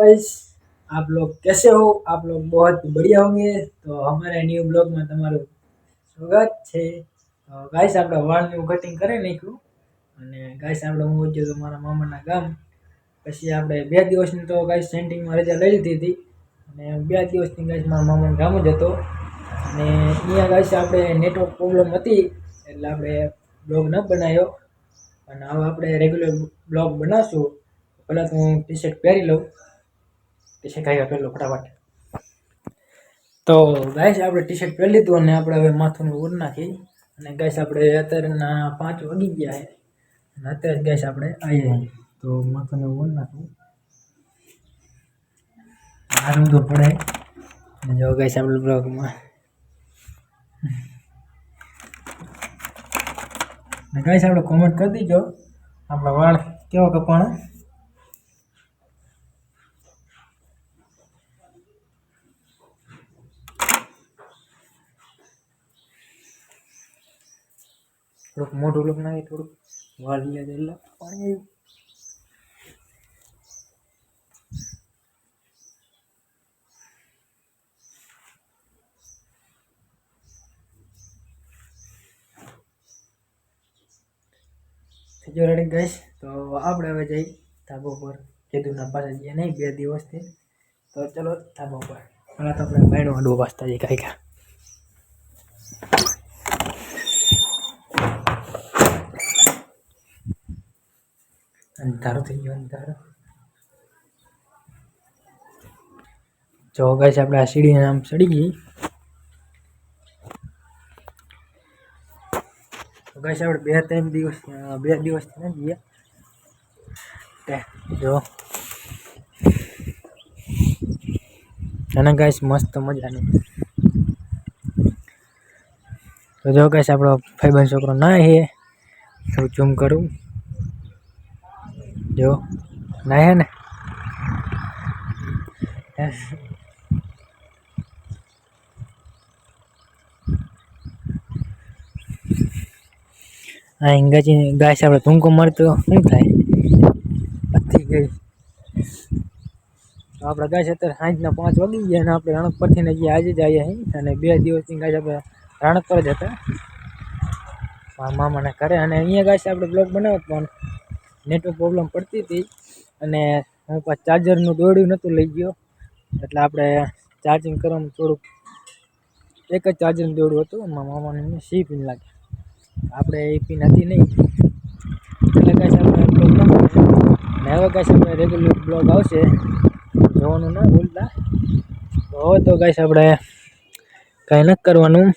Guys आप लोग कैसे हो आप लोग बहुत बढ़िया होंगे तो हमारे न्यू ब्लॉग में તમારું સ્વાગત છે તો ગાઈસ આપણે વાળનું કટિંગ કરી નાખ્યું અને ગાઈસ આપણે હું ગયો તો મારા મામાના ગામ પછી આપણે બે દિવસની તો ગાઈસ સેન્ટિંગમાં રજા લઈ લીધી હતી અને બે દિવસની ગાઈસ મારા મામાના ગામ જ હતો અને અહીંયા ગાઈસ આપણે નેટવર્ક પ્રોબ્લેમ હતી એટલે આપણે બ્લોગ ન બનાવ્યો અને હવે આપણે રેગ્યુલર બ્લોગ બનાવશું પહેલાં તો હું ટી શર્ટ પહેરી લઉં ટી શર્ટ આવ્યા પહેલો ફટાફટ. તો ગાઈસ, આપણે ટી શર્ટ પહેરી લીધું અને આપણે હવે માથું ઓર નાખી. અને ગાઈસ, આપણે અત્યારના પાંચ વાગી ગયા છે. અને અત્યારે ગાઈસ, આપણે આવીએ તો માથું ઓર નાખું. આરામ તો પડે. અને જો ગાઈસ, આપણે બ્લોગમાં. ને ગાઈસ, આપણે કોમેન્ટ કરી દીજો. આપણા વાળ કેવો કપાણા? થોડુંક મોઢું લોક નાખી થોડુંક વાળ લે એટલે પાણી ગયો રેડી ગઈશ તો આપણે હવે જઈ ધાબો ઉપર કેદુના પાસે જઈએ નહીં, બે દિવસથી. તો ચલો ધાબો ઉપર. પહેલાં તો આપણે બાયણું હાંડવું પાસ્તા જઈએ કાંઈ કાંઈ અંધારો થઈ ગયો, અંધારો. જો ગાઈસ આપણે આ સીડી આમ ચડી ગઈ. તો ગાઈસ આપણે બે ત્રણ દિવસ બે દિવસથી નથી ગયા. જો. અને ગાઈસ મસ્ત મજાની. તો જો ગાઈસ આપણો ભાઈબંધ છોકરો ના હે, તો ઝૂમ કરું. જો ના હે ને? આ ઇંગાજી ગાય આપણે ટૂંકો મળતો શું થાય? પતી ગઈ. આપણે ગાય છે અત્યારે સાંજના પાંચ વાગી ગયા અને આપણે રણક પરથી ને આજે જ આવ્યા અહીં અને બે દિવસની ગાય આપણે રણક પર જ હતા. મામાને ઘરે અને અહીંયા ગાય છે, આપણે બ્લોગ બનાવતો નેટવર્ક પ્રોબ્લેમ પડતી હતી. અને હું પાછું ચાર્જરનું દોડ્યું નહોતું લઈ ગયો. એટલે આપણે ચાર્જિંગ કરવામાં થોડુંક એક જ ચાર્જરનું દોડ્યું હતું. મારા મામાને સી પિન લાગે આપણે એ પિન હતી નહીં. એટલે કાંઈ સાહેબ પ્રોબ્લેમ અને હવે કાંઈ આપણે રેગ્યુલર બ્લોગ આવશે. જોવાનું ના ભૂલતા. તો હવે તો કાંઈ આપણે કાંઈ નથી કરવાનું.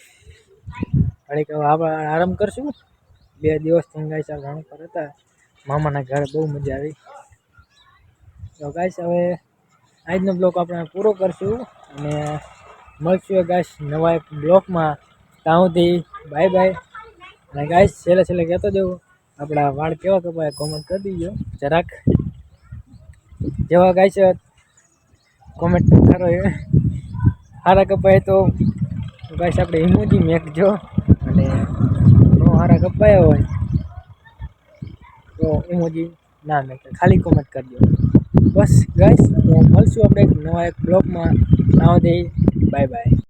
ઘડીક આપણે આરામ કરશું. બે દિવસથી ગાય સાહેબ રણ પર હતા મામાના ઘરે બહુ મજા આવી. તો ગાઈશ હવે આજનો બ્લોગ આપણે પૂરો કરશું અને મળશું ગાઈશ નવા એક બ્લોગમાં ત્યાં સુધી બાય બાય. અને ગાઈશ છેલ્લે છેલ્લે કહેતો જવું આપણા વાળ કેવા કપાય કોમેન્ટ કરી દીજો, જરાક. જેવા ગાઈશ કોમેન્ટ કરો એ સારા કપાય તો ગાઈશ આપણે ઇમોજી મેકજો. અને નો સારા કપાયા હોય તો ઇમોજી ના મેકે ખાલી કોમેન્ટ કરજો. બસ ગાઈસ તો મળશું આપણે એક નવા એક બ્લોગમાં નાવ દે બાય બાય